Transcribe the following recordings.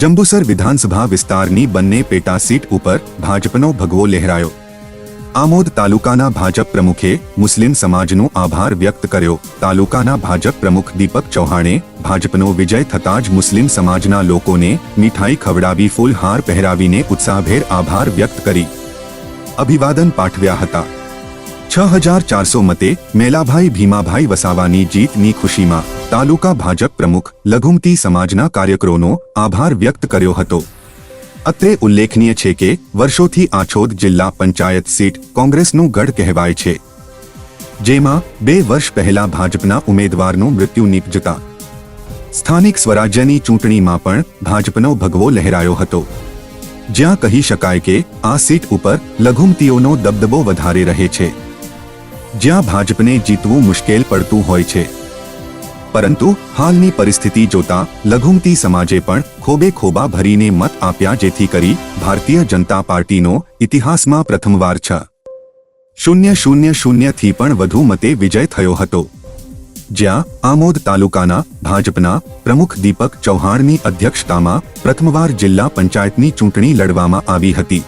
જંબુસર વિધાનસભા વિસ્તારની બંને પેટા સીટ ઉપર ભાજપનો ભગવો લહેરાયો. આમોદ તાલુકાના ભાજપ પ્રમુખે મુસ્લિમ સમાજનો આભાર વ્યક્ત કર્યો. તાલુકાના ભાજપ પ્રમુખ દીપક ચૌહાણે ભાજપનો વિજય થતાં જ મુસ્લિમ સમાજના લોકોને મીઠાઈ ખવડાવી ફૂલહાર પહેરાવીને ઉત્સાહભેર આભાર વ્યક્ત કરી. અભિવાદન પાઠવ્યા હતા. છ હજાર ચારસો મતે મેલાભાઈ ભીમાભાઈ વસાવાની જીતની ખુશીમાં તાલુકા ભાજપ પ્રમુખ લઘુમતી સમાજના કાર્યકરોનો આભાર વ્યક્ત કર્યો હતો. અત્રે ઉલ્લેખનીય છે કે વર્ષોથી આછોદ જિલ્લા પંચાયત સીટ કોંગ્રેસનું ગઢ કહેવાય છે. જેમાં બે વર્ષ પહેલા ભાજપના ઉમેદવારનું મૃત્યુ નીપજતા. સ્થાનિક સ્વરાજ્યની ચૂંટણીમાં પણ ભાજપનો ભગવો લહેરાયો હતો. જ્યાં કહી શકાય કે આ સીટ ઉપર લઘુમતીઓનો દબદબો વધારે રહે છે. જ્યાં ભાજપને જીતવું મુશ્કેલ પડતું હોય છે. પરંતુ હાલની પરિસ્થિતિ જોતા લઘુમતી સમાજે પણ ખોબે ખોબા ભરીને મત આપ્યા જેથી કરી ભારતીય જનતા પાર્ટીનો ઇતિહાસમાં પ્રથમવાર છ. શૂન્ય શૂન્ય શૂન્યથી પણ વધુ મતે વિજય થયો હતો. જ્યાં આમોદ તાલુકાના ભાજપના પ્રમુખ દીપક ચૌહાણની અધ્યક્ષતામાં પ્રથમવાર જિલ્લા પંચાયતની ચૂંટણી લડવામાં આવી હતી.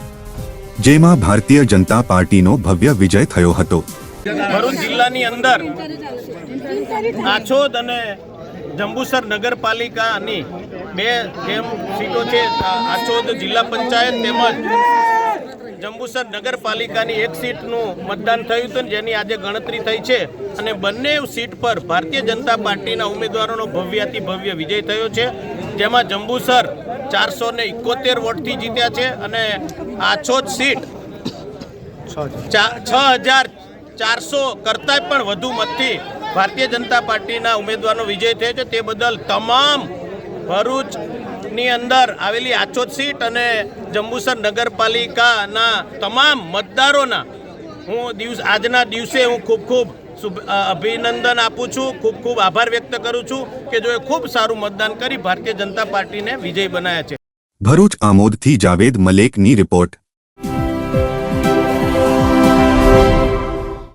જેમાં ભારતીય જનતા પાર્ટીનો ભવ્ય વિજય થયો હતો. ભરૂચ જિલ્લાની અંદર આછોદ અને જંબુસર નગરપાલિકાની બે જેમ સીટો છે આછોદ જિલ્લા પંચાયત તેમજ જંબુસર નગરપાલિકાની એક સીટનું મતદાન થયું હતું જેની આજે ગણતરી થઈ છે અને બંને સીટ પર ભારતીય જનતા પાર્ટીના ઉમેદવારોનો ભવ્યાતિ ભવ્ય વિજય થયો છે. જેમાં જંબુસર ચારસો ને ઇકોતેર વોટથી જીત્યા છે અને આછોદ સીટ છ હજાર ચારસો કરતાં પણ વધુ મતથી ભારતીય જનતા પાર્ટીના ઉમેદવારનો વિજય થયો છે. તે બદલ તમામ ભરૂચની અંદર આવેલી આચોદ સીટ અને જંબુસર નગરપાલિકાના તમામ મતદારોના હું દિવસ, આજના દિવસે હું ખૂબ ખૂબ અભિનંદન આપું છું. ખૂબ ખૂબ આભાર વ્યક્ત કરું છું કે જોએ ખૂબ સારું મતદાન કરી ભારતીય જનતા પાર્ટીને વિજય બનાવ્યા છે. ભરૂચ આમોદથી જાવેદ મલેકની રિપોર્ટ.